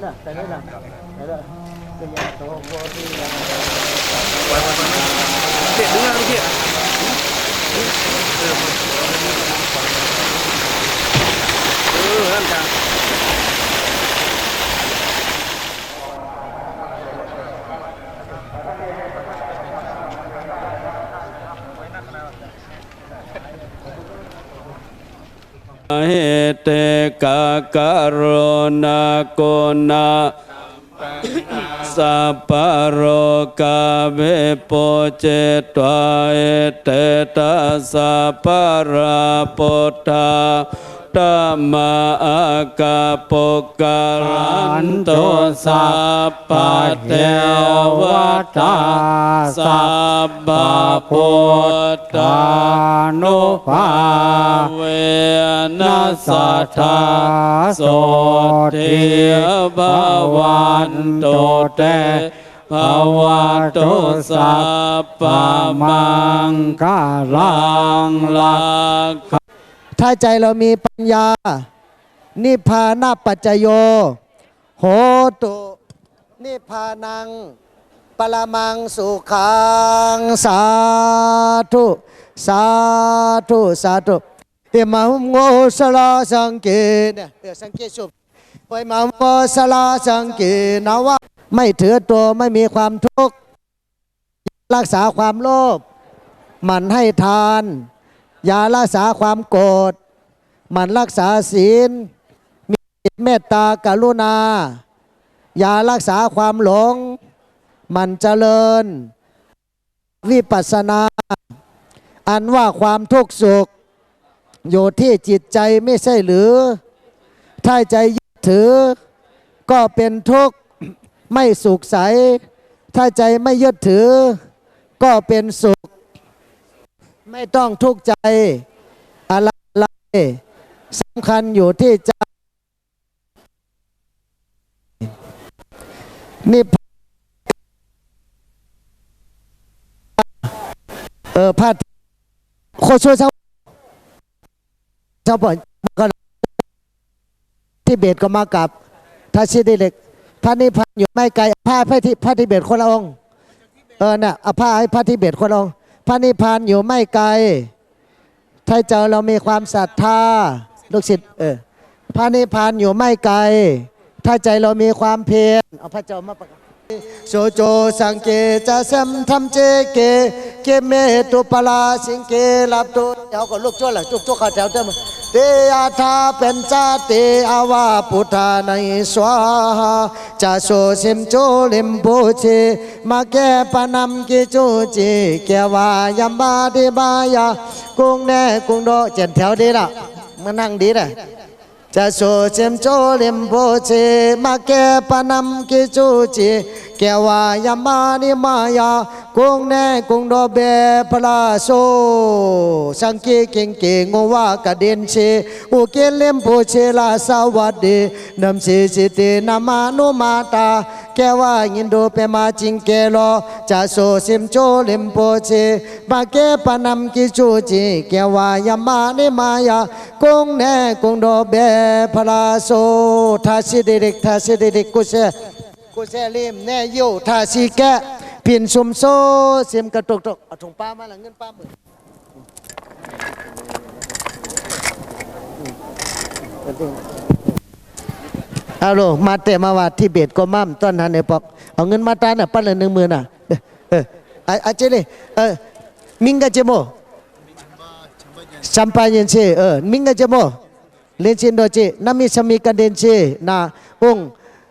在在这呢在这。 สัพพะโรกาเวโปเจตวาเอเตตาสัพพะราปุตตา ตมมาอากาปกาลันโตสัพพะเทวตาสัพพะพุทธานุภาเวนัสสัทธาโสทิภวันโตเตภวะโตสัพพมังคาลังลักข ถ้าใจเรามีปัญญา นิพพานาปัจจโย โหตุ นิพพานังปรมังสุขังสาธุสาธุสาธุเอมาหุมโงสลาสังเกเนี่ยเดี๋ยวสังเกตสุบไปมาหุมโสลาสังเกตนะว่าไม่ถือตัวไม่มีความทุกข์รักษาความโลภมันให้ทาน อย่ารักษาความโกรธมันรักษาศีล มีเมตตากรุณา อย่ารักษาความหลง มันเจริญ วิปัสสนา อันว่าความทุกข์สุข อยู่ที่จิตใจไม่ใช่หรือ ถ้าใจยึดถือ ก็เป็นทุกข์ไม่สุขใส ถ้าใจไม่ยึดถือ ก็เป็นสุข ไม่ต้องทุกข์ใจอะไรอะไรสำคัญอยู่ที่ใจนี่เออพาดโคชช่วยชาวชาวปอนก็ที่เบตก็มากับทัชิดิเล็กพระนิพพานอยู่ไม่ไกลผ้าพระที่พระทิเบตคนละองค์เออเนี่ยเอาผ้าให้พระทิเบตคนละองค์ ระนิพพานอยู่ไม่ไกล ถ้าเจอเรามีความศรัทธาลูกศิษย์เออพระนิพพานอยู่ไม่ไกล ถ้าใจเรามีความเพียรเอาพระเจ้ามาประกาศ โสโจสังเกจะเสมทำเจเกเกเมตุปลาสิงเกลับตุเดี๋ยวก็ลูกจ้วละจุกจุกข้าแถวเต็มเตอาทาเป็นจาเตอาวาพุทธาในสวาหาจะโสสิมโจลิมโพเชมาแก้ปนำกิจูจีแกวายมบาดิบายากุ้งแน่กุ้งโดเจ็ดแถวดีละมานั่งดีเลย จะโสเจมโจเลมโบเชมา แกวายามานิมายากุงแน่กุงโดเบพลาโซสังกีเก่งเก่งว่ากระเด็นเชอุเกเลมโบเชลาสวัสดีนำเสสิเตนามานุมาตาแกว่ายินโดเปมาจิงเกโลจะโซซิมโจเลมโปเชมาแกปนำกิจูจีแกว่ายามานิมายากงแน่กงโดเบพลาโซทาสิเดเด็กทาสิเดเด็กกุเซ กูซลิมแน่โยทาซีแกะพินซุมโซเสียมกระตกตกเอาถุงป้ามาหลังเงินป้าหมื่นเอาโลมาเตะมาวาที่เบตก็มั่มต้นฮันเนปอกเอาเงินมาตาน่ะปั้นละหนึ่งหมื่นอะเอออาเจเลยเออมิงกะเจโมชัมปาเยนเชเออมิงกะเจโมเลนเชนโดเจนามิสมีกันเดนเชน่าองค์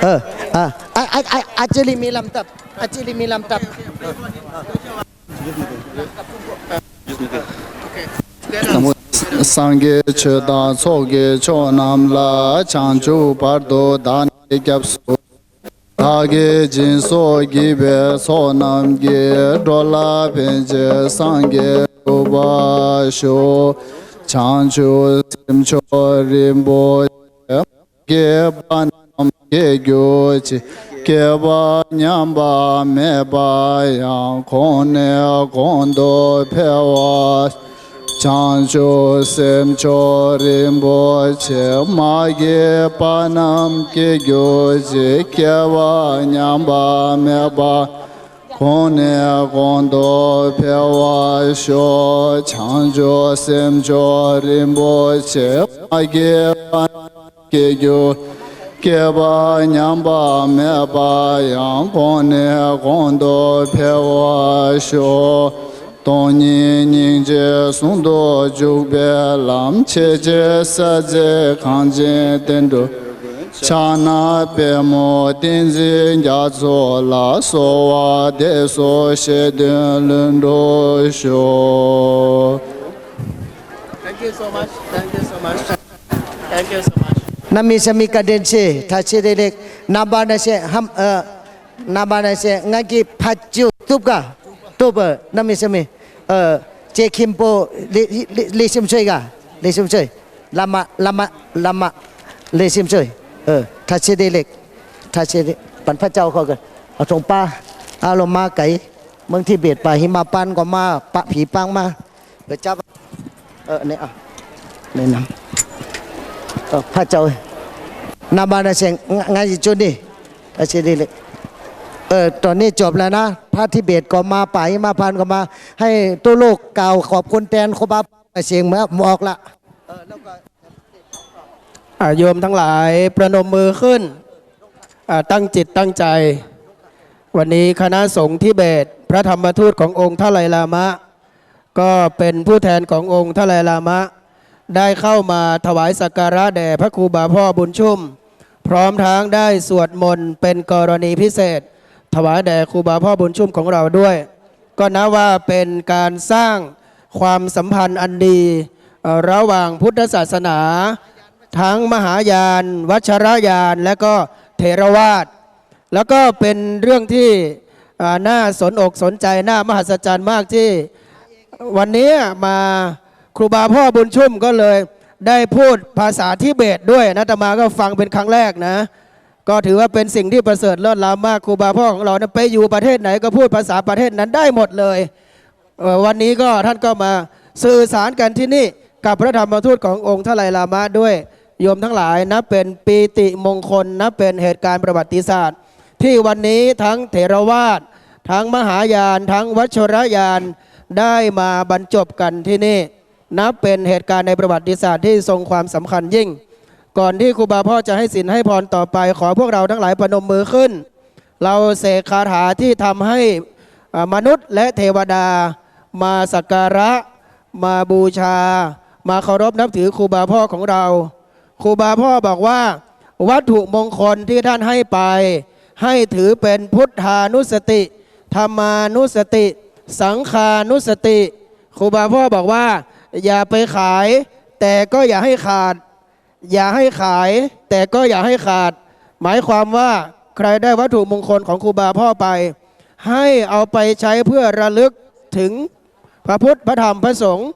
ờ à à à à à chơi li mi làm tập à chơi li mi làm tập sangge che da so ge cho nam la chan chu par do da ne gyap so da ge jin so gi be so nam ge do la pen je sangge go ba sho chan chu sim cho rim bo ge ban ye gyo chi ke ba nyam ba me ba yang kon ne kon do pe wa chan cho sem cho rim bo che ma ge pa nam ke gyo chi ke ba nyam ba me ba kon ne kon do pe wa sho chan cho sem cho rim bo che ma ge pa ke gyo keba nyamba meba yang kone kondo pewa sho tonyi nyingje sundo jugbe lam cheje saje kanje tendo chana pe mo tenzi ngya zo la so wa de so she den lundo sho Thank you so much. Thank you so much. Thank you so much. นามีสมิกาเดนเชถ้าเชเดเล็กนาบานาเชฮัมเออนาบานาเชงากีพัดจูตุบกะตุบเออนามีสมิเออเจคิมโปลิลิลิซิมช่วยกะลิซิมช่วยลามาลามาลามาลิซิมช่วยเออถ้าเชเดเล็กถ้าเชเด็กปันพระเจ้าเขากันเอาตรงป้าอารมมาไก่เมืองที่เบียดไปหิมาปันก็มาปะผีปังมาเกิดจับเออเนี่ยเนี่ยนำ พระเจ้านาบานาเซงงานจุนี้อาชีพเล็กเออตอนนี้จบแล้วนะ พระทิเบตก็มาป่ายมาพันก็มา ให้ตัวโลกกล่าวขอบคุณแทนครูบาเสียงเมื่อมอกละอาโยมทั้งหลายประนมมือขึ้น ตั้งจิตตั้งใจ วันนี้คณะสงฆ์ทิเบต พระธรรมทูตขององค์ทไลลามะ ก็เป็นผู้แทนขององค์ทไลลามะ ได้เข้ามาถวายสักการะแด่พระครูบาพ่อบุญชุ่ม พร้อมทั้งได้สวดมนต์เป็นกรณีพิเศษ ถวายแด่ครูบาพ่อบุญชุ่มของเราด้วย ก็นับว่าเป็นการสร้างความสัมพันธ์อันดี ระหว่างพุทธศาสนา ทั้งมหายาน วัชรยาน และก็เทรวาสแล้วก็เป็นเรื่องที่น่าสนอกสนใจน่ามหัศจรรย์มากที่วันนี้มา ครูบาพ่อบุญชุ่มก็เลยได้พูดภาษาทิเบตด้วยนะตมาก็ฟังเป็นครั้งแรกนะ ก็ถือว่าเป็นสิ่งที่ประเสริฐเลิศล้ำมากครูบาพ่อของเรานี่ยไปอยู่ประเทศไหนก็พูดภาษาประเทศนั้นได้หมดเลย วันนี้ก็ท่านก็มาสื่อสารกันที่นี่กับพระธรรมทูตขององค์ทไลลามะด้วยโยมทั้งหลายนะเป็นปีติมงคลนะเป็นเหตุการณ์ประวัติศาสตร์ ที่วันนี้ทั้งเถรวาททั้งมหายาน ทั้งวัชรยานได้มาบรรจบกันที่นี่ นับเป็นเหตุการณ์ในประวัติศาสตร์ที่ทรงความสำคัญยิ่ง ก่อนที่ครูบาพ่อจะให้สินให้พรต่อไป ขอพวกเราทั้งหลายประนมมือขึ้น เราเสกคาถาที่ทำให้มนุษย์และเทวดา มาสักการะ มาบูชา มาเคารพนับถือครูบาพ่อของเราครูบาพ่อบอกว่า วัตถุมงคลที่ท่านให้ไป ให้ถือเป็นพุทธานุสติธรรมานุสติ สังขานุสติครูบาพ่อบอกว่า อย่าไปขาย แต่ก็อย่าให้ขาด อย่าให้ขาย แต่ก็อย่าให้ขาด หมายความว่าใครได้วัตถุมงคลของครูบาพ่อไป ให้เอาไปใช้เพื่อระลึกถึงพระพุทธพระธรรมพระสงฆ์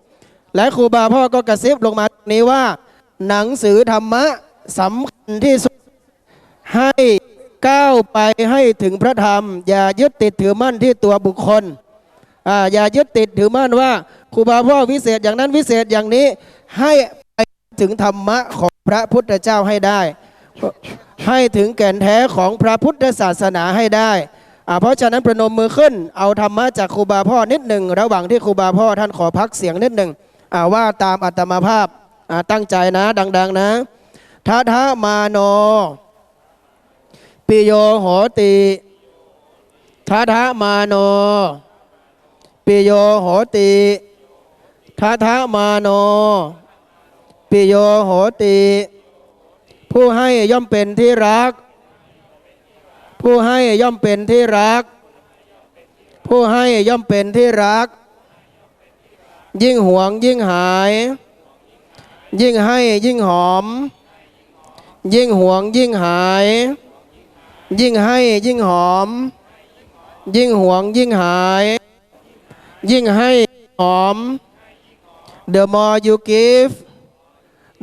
และครูบาพ่อก็กระซิบลงมาตรงนี้ว่า หนังสือธรรมะสำคัญที่สุดให้ก้าวไปให้ถึงพระธรรม อย่ายึดติดถือมั่นที่ตัวบุคคลอ่าอย่ายึดติดถือมั่นว่า ครูบาพ่อวิเศษอย่างนั้นวิเศษอย่างนี้ให้ไปถึงธรรมะของพระพุทธเจ้าให้ได้ ให้ถึงแก่นแท้ของพระพุทธศาสนาให้ได้เพราะฉะนั้นประนมมือขึ้น เอาธรรมะจากครูบาพ่อนิดหนึ่งระหว่างที่ครูบาพ่อท่านขอพักเสียงนิดหนึ่งว่าตามอัตมาภาพตั้งใจนะดัง ๆ นะทะทะมาโนปิโยโหติทัทะมาโนปิโยโหติ ทัทะมาโน ปิโยโหติ ผู้ให้ย่อมเป็นที่รัก ผู้ให้ย่อมเป็นที่รัก ผู้ให้ย่อมเป็นที่รัก ยิ่งหวงยิ่งหาย ยิ่งให้ยิ่งหอม ยิ่งหวงยิ่งหาย ยิ่งให้ยิ่งหอม ยิ่งหวงยิ่งหาย ยิ่งให้หอม the more you give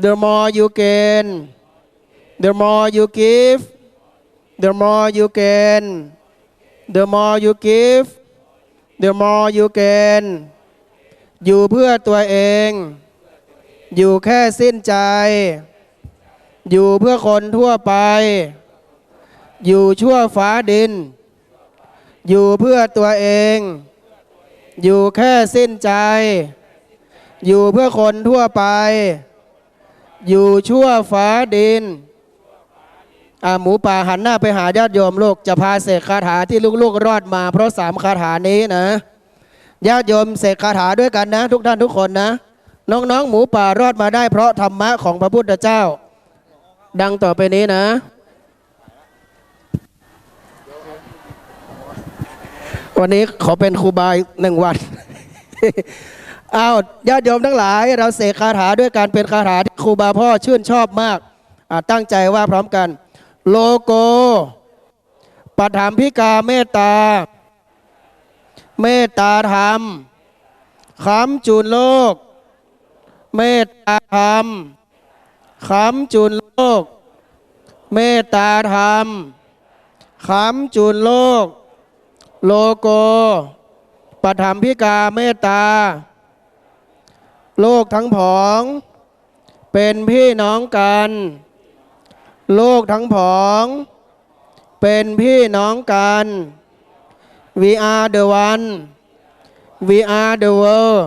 the more you gain the more you give the more you gain the more you give the more you gain อยู่เพื่อตัวเอง อยู่แค่สิ้นใจ อยู่เพื่อคนทั่วไป อยู่ชั่วฟ้าดิน อยู่เพื่อตัวเอง อยู่แค่สิ้นใจ อยู่เพื่อคนทั่วไป อยู่ชั่วฟ้าดินอาหมูป่าหันหน้าไปหาญาติโยมลูกจะพาเสกคาถาที่ลูกๆรอดมา เพราะสามคาถานี้นะญาติโยมเสกคาถาด้วยกันนะ ทุกท่านทุกคนนะ น้องๆ หมูป่ารอดมาได้ เพราะธรรมะของพระพุทธเจ้า ดังต่อไปนี้นะ วันนี้ขอเป็นครูบาหนึ่งวัน อ้าวญาติโยมทั้งหลาย เราเสกคาถาด้วยการเป็นคาถาที่ครูบาพ่อชื่นชอบมากตั้งใจว่าพร้อมกัน โลโกปัถามพิกาเมตตา เมตตาธรรมคำจุนโลก เมตตาธรรมคำจุนโลก เมตตาธรรมคำจุนโลก โลโกปัถามพิกาเมตตา โลกทั้งผอง เป็นพี่น้องกัน โลกทั้งผอง เป็นพี่น้องกัน we are the one we are the world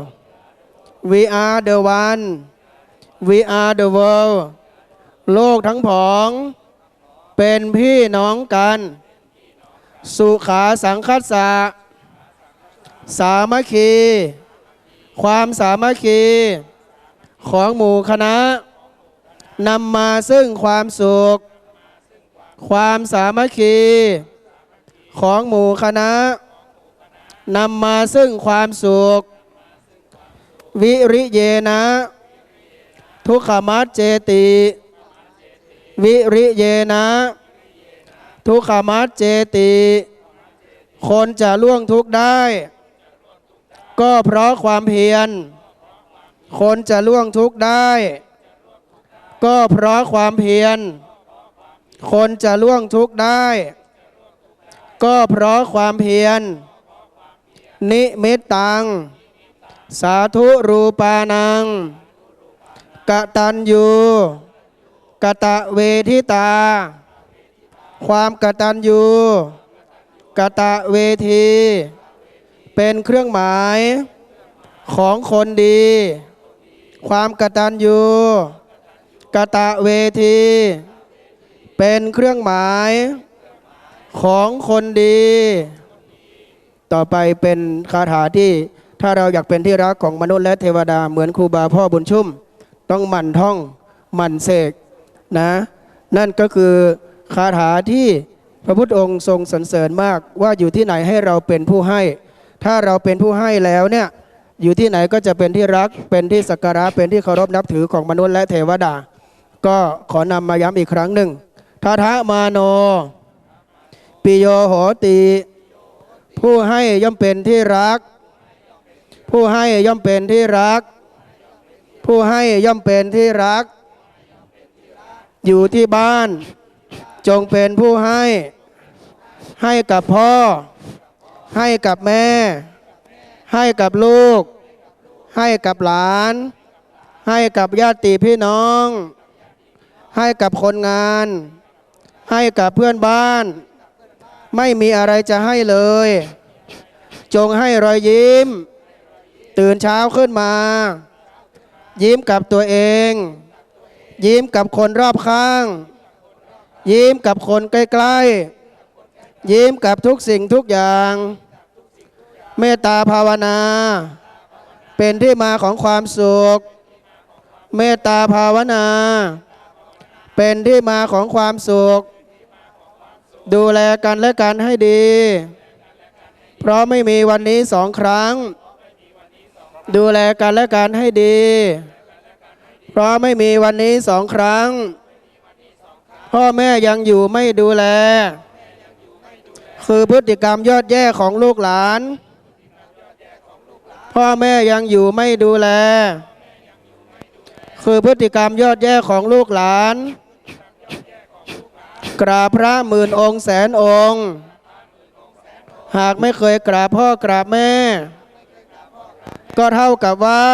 we are the one we are the world โลกทั้งผอง เป็นพี่น้องกัน สุขาสังคัสสะสามัคคี ความสามัคคีของหมู่คณะนำมาซึ่งความสุข ความสามัคคีของหมู่คณะนำมาซึ่งความสุข วิริเยนะ ทุกขมัจเจติ วิริเยนะ ทุกขมัจเจติ คนจะล่วงทุกข์ได้ ก็เพราะความเพียร คนจะล่วงทุกข์ได้ ก็เพราะความเพียร คนจะล่วงทุกข์ได้ ก็เพราะความเพียร นิมิตตัง สาธุรูปานังกตัญญูกะตะเวทิตา ความกตัญญูกะตะเวที เป็นเครื่องหมายของคนดี ความกตัญญูกะตะเวที เป็นเครื่องหมายของคนดี ต่อไปเป็นคาถาที่ถ้าเราอยากเป็นที่รักของมนุษย์และเทวดาเหมือนครูบาพ่อบุญชุ่ม ต้องหมั่นท่องหมั่นเสกนะ นั่นก็คือคาถาที่พระพุทธองค์ทรงสรรเสริญมากว่าอยู่ที่ไหนให้เราเป็นผู้ให้ ถ้าเราเป็นผู้ให้แล้วเนี่ยอยู่ที่ไหนก็จะเป็นที่รักเป็นที่สักการะเป็นที่เคารพนับถือของมนุษย์และเทวดา ก็ขอนำมาย้ำอีกครั้งหนึ่งทาทะมาโน ปิโยโหติ ผู้ให้ย่อมเป็นที่รัก ผู้ให้ย่อมเป็นที่รัก ผู้ให้ย่อมเป็นที่รัก อยู่ที่บ้าน จงเป็นผู้ให้ ให้กับพ่อ ให้กับแม่ ให้กับลูก ให้กับหลาน ให้กับญาติพี่น้อง ให้กับคนงาน ให้กับเพื่อนบ้าน ไม่มีอะไรจะให้เลย จงให้รอยยิ้ม ตื่นเช้าขึ้นมา ยิ้มกับตัวเอง ยิ้มกับคนรอบข้าง ยิ้มกับคนใกล้ ๆ ยิ้มกับทุกสิ่งทุกอย่าง เมตตาภาวนา เป็นที่มาของความสุข เมตตาภาวนา เป็นที่มาของความสุข ดูแลกันและกันให้ดี เพราะไม่มีวันนี้สองครั้ง ดูแลกันและกันให้ดี เพราะไม่มีวันนี้สองครั้ง พ่อแม่ยังอยู่ไม่ดูแล คือพฤติกรรมยอดแย่ของลูกหลาน พ่อแม่ยังอยู่ไม่ดูแล คือพฤติกรรมยอดแย่ของลูกหลาน กราบพระหมื่นองค์แสนองค์ หากไม่เคยกราบพ่อกราบแม่ ก็เท่ากับว่า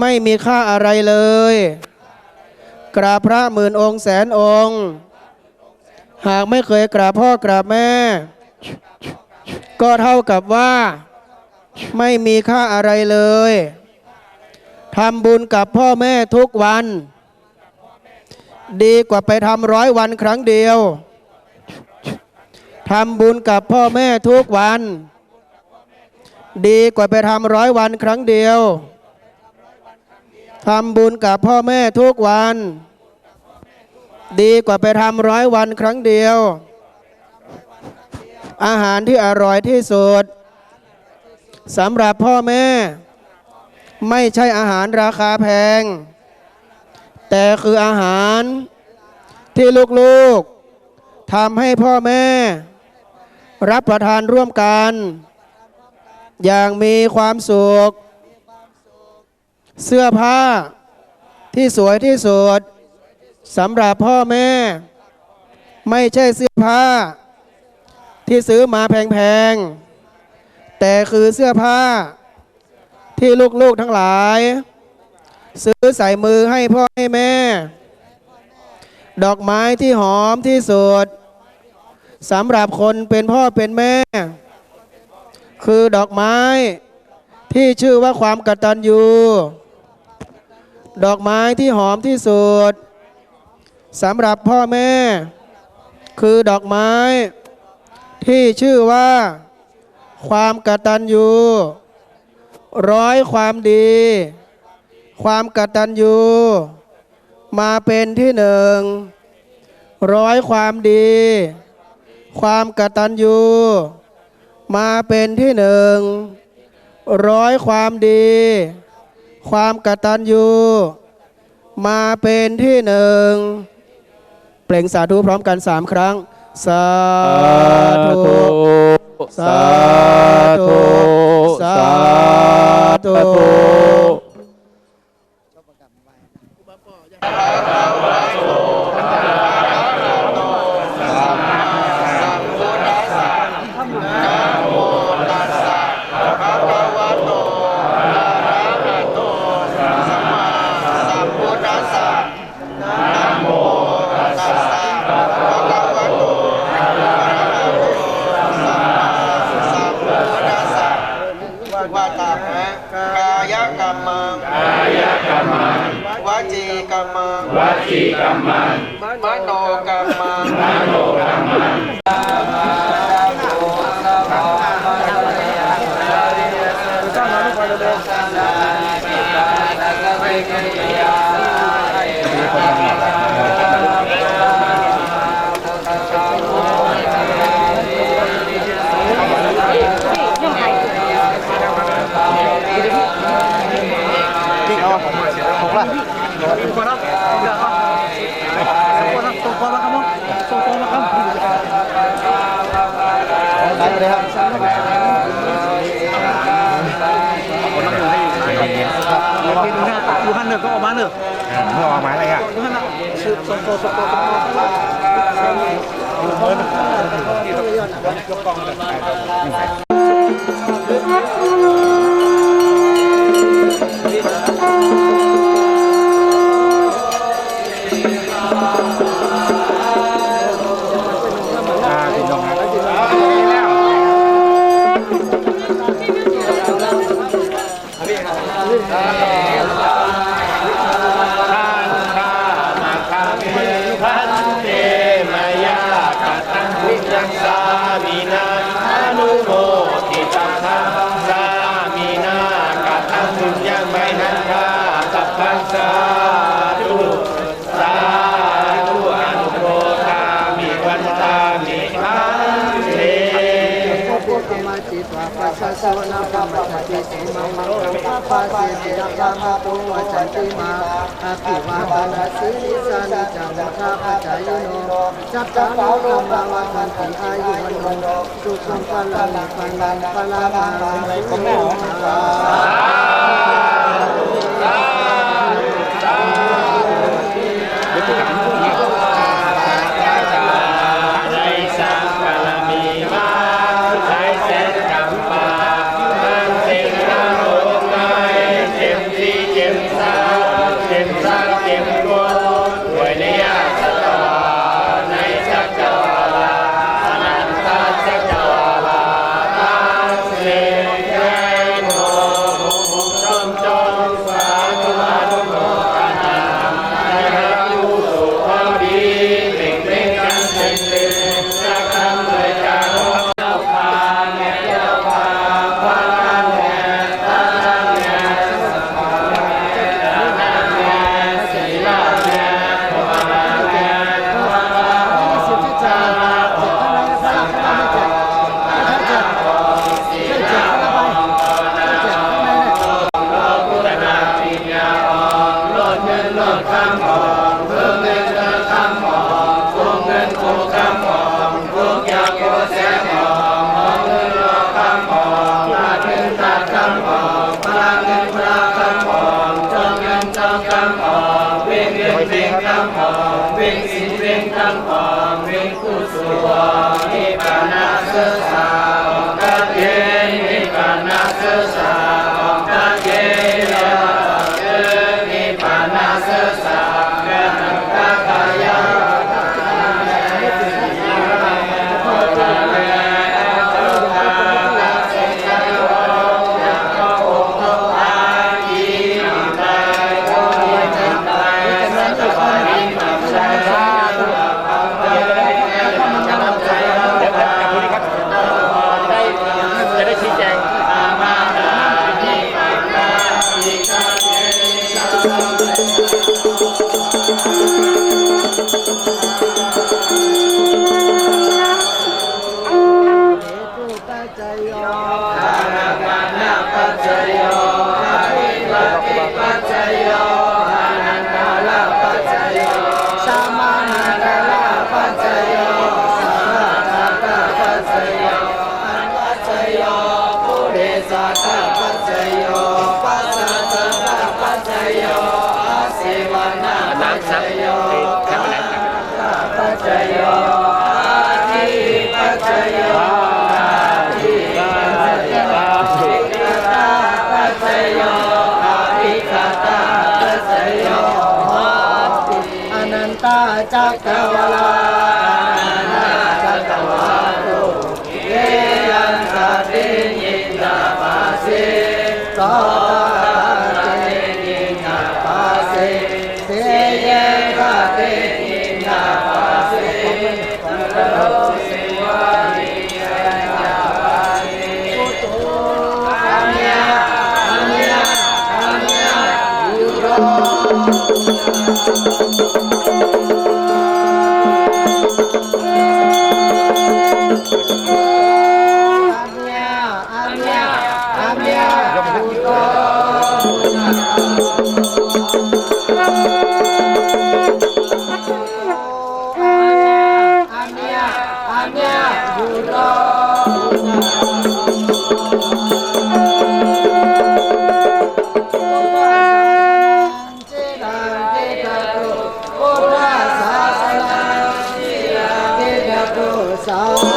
ไม่มีค่าอะไรเลย กราบพระหมื่นองค์แสนองค์ หากไม่เคยกราบพ่อกราบแม่ ก็เท่ากับว่า ไม่มีค่าอะไรเลยทำบุญกับพ่อแม่ทุกวัน ดีกว่าไปทำร้อยวันครั้งเดียวทำบุญกับพ่อแม่ทุกวัน ดีกว่าไปทำร้อยวันครั้งเดียวทำบุญกับพ่อแม่ทุกวัน ดีกว่าไปทำร้อยวันครั้งเดียว อาหารที่อร่อยที่สุดสำหรับพ่อแม่ ไม่ใช่อาหารราคาแพง แต่คืออาหารที่ลูกๆทำให้พ่อแม่ รับประทานร่วมกัน อย่างมีความสุข เสื้อผ้าที่สวยที่สุด สำหรับพ่อแม่ ไม่ใช่เสื้อผ้า ที่ซื้อมาแพงๆ แต่คือเสื้อผ้า ที่ลูกๆทั้งหลาย ซื้อใส่มือให้พ่อให้แม่ ดอกไม้ที่หอมที่สุดสำหรับคนเป็นพ่อเป็นแม่ คือดอกไม้ ที่ชื่อว่าความกตัญญูดอกไม้ที่หอมที่สุด สำหรับพ่อแม่ คือดอกไม้ ที่ชื่อว่า ความกตัญญูร้อยความดี ความกตัญญูมาเป็นที่หนึ่ง ร้อยความดี ความกตัญญูมาเป็นที่หนึ่ง ร้อยความดี ความกตัญญูมาเป็นที่หนึ่ง เปล่งสาธุพร้อมกันสามครั้ง สาธุ สาธุ สาธุ ว่าตานะกายกรรมังกายกรรมังวจีก รรมังวจีกรรมังมโนกรรมังมโนกรรมัง ดูหันหนึ่งก็ออกมาหนอะเมื่อออกมาอะไรอะดูหันนะชื่อสมโพสมโพสมโพสามีนาอนุโมาทังสามี สวนาปะปะปะติสิมังมังคัปะปสิทธยะปะมะตุวะจันติมาอาภิวาทนาสีลิสานิจังวะคาปัจายโนจัตตาโลกรรมังวะทันติอายุวันโนสุขังพลังพลังพลังสุขัง Thank you.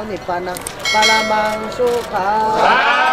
ตติอา